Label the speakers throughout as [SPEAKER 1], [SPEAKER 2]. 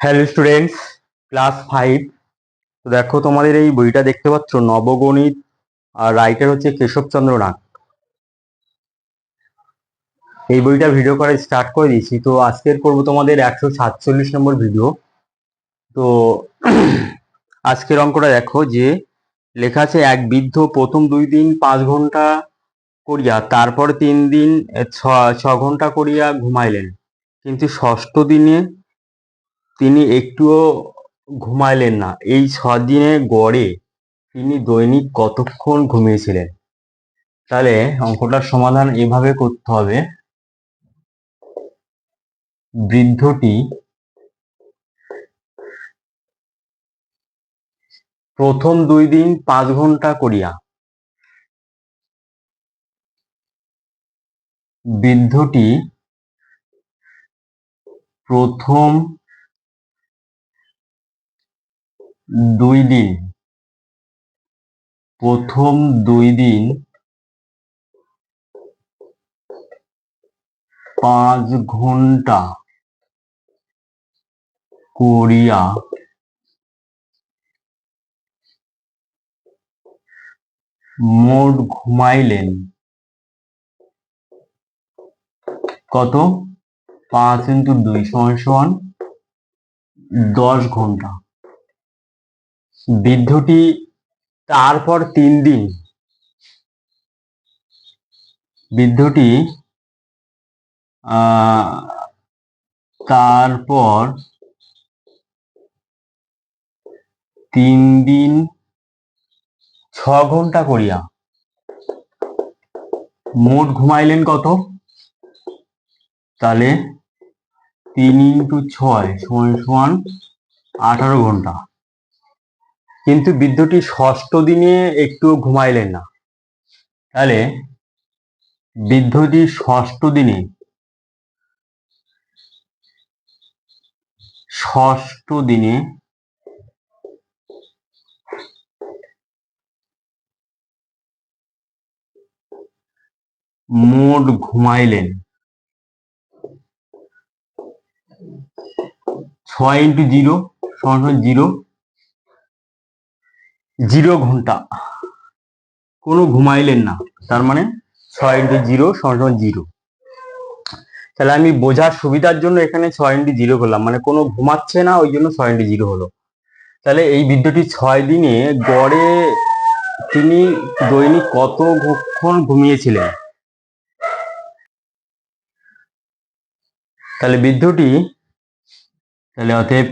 [SPEAKER 1] Hello students class five তো দেখো তোমাদের এই বইটা দেখতে পাচ্ছ, নবগণিত, আর রাইটার হচ্ছে কেশবচন্দ্র নাগ। এই বইটা ভিডিও করা স্টার্ট করে দিয়েছি। তো আজকের করব তোমাদের একশো সাতচল্লিশ নম্বর ভিডিও তো আজকের অঙ্কটা দেখো যে, লেখা আছে, এক বৃদ্ধ প্রথম দুই দিন পাঁচ ঘণ্টা করিয়া, তারপর তিন দিন ছ ঘণ্টা করিয়া ঘুমাইলেন। কিন্তু ষষ্ঠ দিনে তিনি একটুও ঘুমাইলেন না। এই ছ দিনে গড়ে তিনি দৈনিক কতক্ষণ ঘুমিয়েছিলেন? তাহলে অঙ্কটার সমাধান এভাবে করতে হবে। বৃদ্ধটি প্রথম দুই দিন পাঁচ ঘণ্টা করিয়া বৃদ্ধটি প্রথম দুই দিন। প্রথম দুই দিন পাঁচ ঘণ্টা করিয়া মোট ঘুমাইলেন কত? পাঁচ ইন্টু দুই সমান সমান দশ ঘণ্টা। বৃদ্ধটি তারপর তিন দিন। বৃদ্ধটি তারপর তিন দিন ছ ঘণ্টা করিয়া। মোট ঘুমাইলেন কত? তাহলে তিন ইন্টু ছয় সমান সমান আঠারো ঘণ্টা। কিন্তু বৃদ্ধটি ষষ্ঠ দিনে একটু ঘুমাইলেন না। তাহলে বৃদ্ধটি ষষ্ঠ দিনে ষষ্ঠ দিনে মোট ঘুমাইলেন ছয় ইন্টু জিরো সমান জিরো। জিরো ঘণ্টা। কোনো ঘুমাইলেন না, তার মানে ছয় ইন্টু জিরো সমান জিরো। তাহলে আমি বোঝার সুবিধার জন্য এখানে ছয় ইন্টু জিরো করলাম মানে কোনো ঘুমাচ্ছে না, ওই জন্য ছয় ইন্টু জিরো হলো। তাহলে এই বিদ্যুৎটি ছয় দিনে গড়ে তিনি দৈনিক কতক্ষণ ঘুমিয়েছিলেন? তাহলে বৃদ্ধটি তাহলে অতএব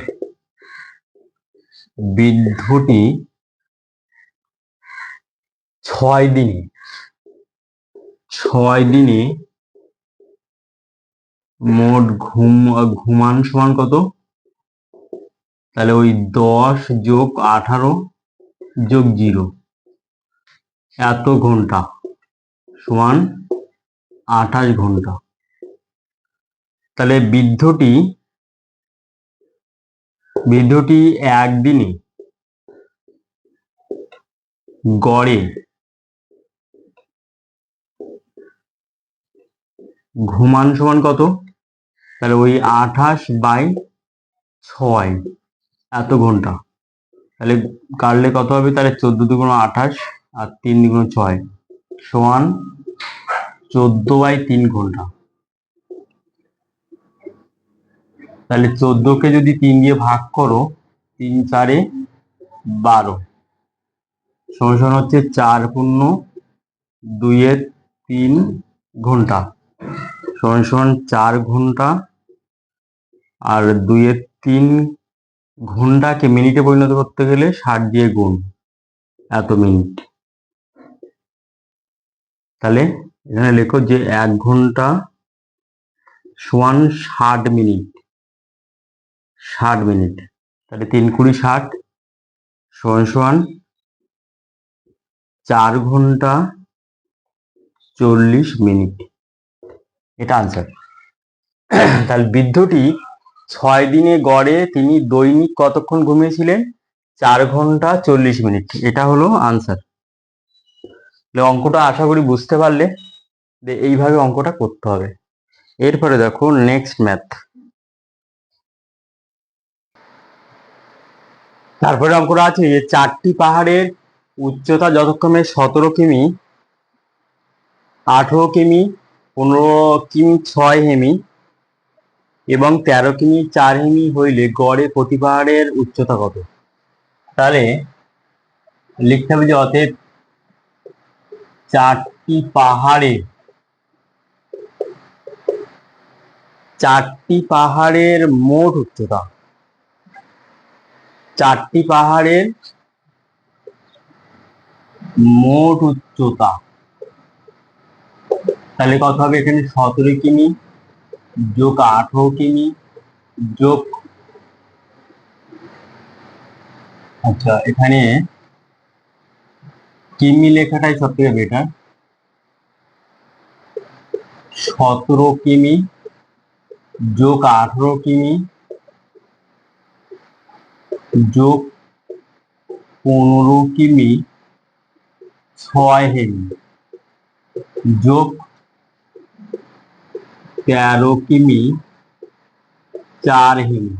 [SPEAKER 1] বৃদ্ধটি ছয় দিনে ছয় দিনে মোট ঘুম, ঘুমান সমান কত? তাহলে ওই দশ যোগ আঠারো যোগ জিরো। এত ঘণ্টা সমান আঠাশ ঘণ্টা। তাহলে বৃদ্ধটি বৃদ্ধটি একদিনে গড়ে ঘুমান সমান কত? তাহলে ওই আঠাশ বাই ছয়, এত ঘণ্টা। তাহলে কাটলে কত হবে? তাহলে চোদ্দ দুগুণ আঠাশ আর তিন দুগুণ ছয় সমান চোদ্দ বাই তিন ঘণ্টা। তাহলে চোদ্দকে যদি তিন দিয়ে ভাগ করো, তিন চারে বারো, সমান হচ্ছে চার পূর্ণ দুইয়ের তিন ঘণ্টা। সমান সমান চার ঘণ্টা আর দুইয়ের তিন ঘন্টাকে মিনিটে পরিণত করতে গেলে ষাট দিয়ে গুণ, এত মিনিট। তাহলে এখানে লেখো যে এক ঘণ্টা সমান ষাট মিনিট ষাট মিনিট। তাহলে তিন কুড়ি ষাট সমান সমান চার ঘণ্টা চল্লিশ মিনিট। এটা আনসার তাহলে বৃদ্ধটি ছয় দিনে গড়ে তিনি দৈনিক কতক্ষণ ঘুমিয়েছিলেন? চার ঘণ্টা চল্লিশ মিনিট। এটা হলো আনসার অঙ্কটা আশা করি বুঝতে পারলে এইভাবে অঙ্কটা করতে হবে। এরপরে দেখো নেক্সট ম্যাথ তারপরে অঙ্কটা আছে যে চারটি পাহাড়ের উচ্চতা যথাক্রমে সতেরো কিমি, আঠেরো কিমি পনেরো কিমি ছয় হেমি এবং তেরো কিমি চার হেমি হইলে গড়ে প্রতি পাহাড়ের উচ্চতা কত? তাহলে লিখতে হবে যে অতএব চারটি পাহাড়ে, চারটি পাহাড়ের মোট উচ্চতা, চারটি পাহাড়ের মোট উচ্চতা তাহলে কত হবে এখানে? সতেরো কিমি যোগ আঠারো কিমি যোগ আচ্ছা এখানে কিমি লেখাটাই সব থেকে বেটার সতেরো কিমি যোগ আঠারো কিমি যোগ পনেরো কিমি ছয় হেমি যোগ তেরো কিমি চার হেমি।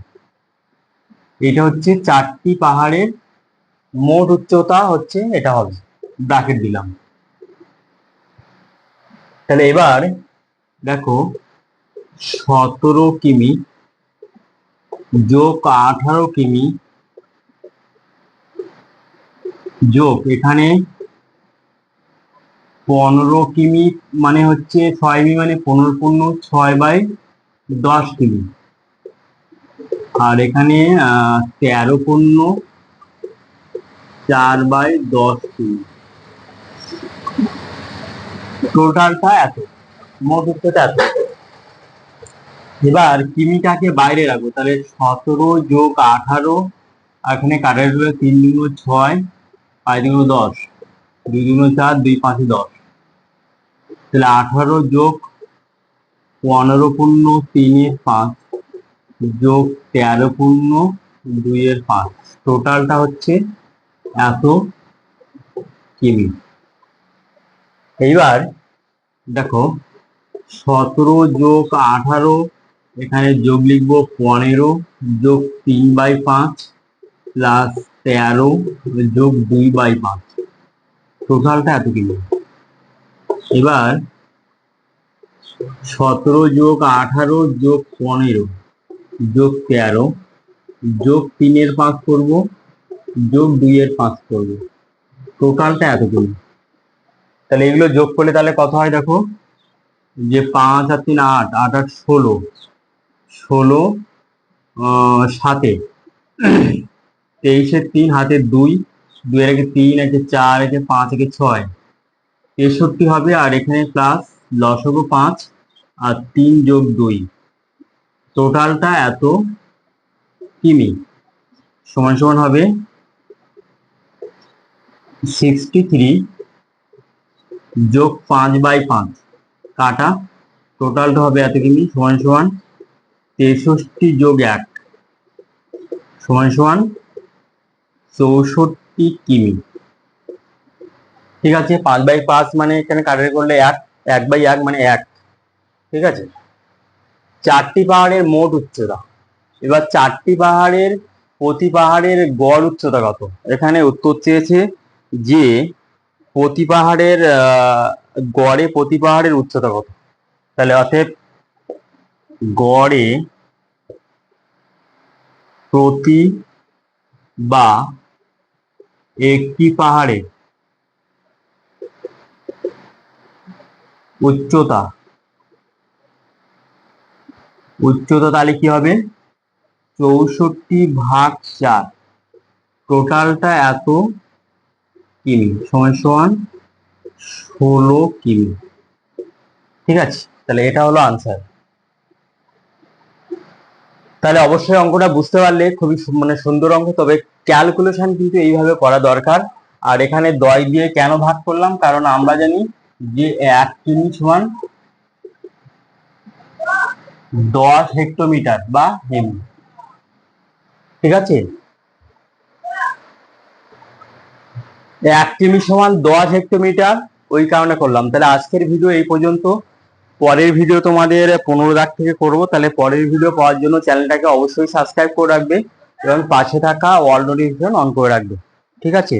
[SPEAKER 1] এটা হচ্ছে চারটি পাহাড়ের, মোট উচ্চতা হচ্ছে, এটা হবে ব্রাকেট দিলাম। তাহলে এবার দেখো, সতেরো কিমি যোগ আঠারো কিমি যোগ, এখানে পনেরো কিমি মানে হচ্ছে ছয় মি মানে পনেরো পূর্ণ ছয় বাই দশ কিমি। আর এখানে তেরো পূর্ণ চার বাই দশ কিমি। টোটালটা এত, মোট উত্তরটা এত। এবার কিমিটাকে বাইরে রাখব, তাহলে সতেরো যোগ আঠারো এখানে কাটার তিন দুগুণ ছয়, পাঁচ দুগুণ দশ। দুই দুগুণ চার, দুই পাঁচে দশ। তাহলে আঠারো যোগ পনেরো পূর্ণ তিনের পাঁচ, যোগ তেরো পূর্ণ দুইয়ের পাঁচ। টোটালটা হচ্ছে এত কিমি। এইবার দেখো, সতেরো যোগ আঠারো, এখানে যোগ লিখব পনেরো, যোগ তিন বাই পাঁচ, প্লাস তেরো, যোগ দুই বাই পাঁচ। টোটালটা এত কিলো? এবার সতেরো যোগ আঠারো যোগ পনেরো, যোগ তেরো, যোগ তিনের পাঁচ করব, যোগ দুইয়ের পাঁচ করব। টোটালটা এত কিলো? তাহলে এগুলো যোগ করলে তাহলে কত হয় দেখো? যে পাঁচ আর তিন আট আট আট ষোলো ষোলো সাতে, তেইশের তিন হাতে দুই দুই একে তিন, একে চার, একে পাঁচ, একে ছয়। তেষট্টি হবে, আর এখানে প্লাস লসগো পাঁচ, আর তিন যোগ দুই। টোটালটা এত কিমি? সমান সমান হবে সিক্সটি থ্রি যোগ পাঁচ বাই পাঁচ। কাটা। টোটালটা হবে এত কিমি? সমান সমান তেষট্টি যোগ এক। সমান সমান চৌষট্টি কিমি। ঠিক আছে? পাঁচ বাই পাঁচ মানে এখানে কাটার করলে এক এক বাই এক মানে এক। ঠিক আছে? চারটি পাহাড়ের মোট উচ্চতা। এবার চারটি পাহাড়ের প্রতি পাহাড়ের গড় উচ্চতা কত? এখানে উত্তর চেয়েছে যে প্রতি পাহাড়ের গড়ে প্রতি পাহাড়ের উচ্চতা কত? তাহলে অতএব গড়ে প্রতি বা একটি পাহাড়ে? উচ্চতা। উচ্চতা তাহলে কি হবে? চৌষট্টি ভাগ চার। টোটালটা এত কিমি? সমান সমান ষোলো কিমি। ঠিক আছে? তাহলে এটা হলো আনসার তাহলে অবশ্যই অঙ্কটা বুঝতে পারলে খুবই মানে সুন্দর অঙ্ক, তবে ক্যালকুলেশন কিন্তু এইভাবে করা দরকার। আর এখানে দয় দিয়ে কেন ভাগ করলাম? কারণ আমরা জানি যে এক কিমি সমান দশ হেক্টোমিটার বা হেমি ঠিক আছে? এক কিমি সমান দশ হেক্টোমিটার ওই কারণে করলাম। তাহলে আজকের ভিডিও এই পর্যন্ত। পরের ভিডিও তোমাদের পনেরো দাগ থেকে করব। তাহলে পরের ভিডিও পাওয়ার জন্য চ্যানেলটাকে অবশ্যই সাবস্ক্রাইব করে রাখবে। এবং পাশে থাকা অল নোটিফিকেশন অন করে রাখবে। ঠিক আছে?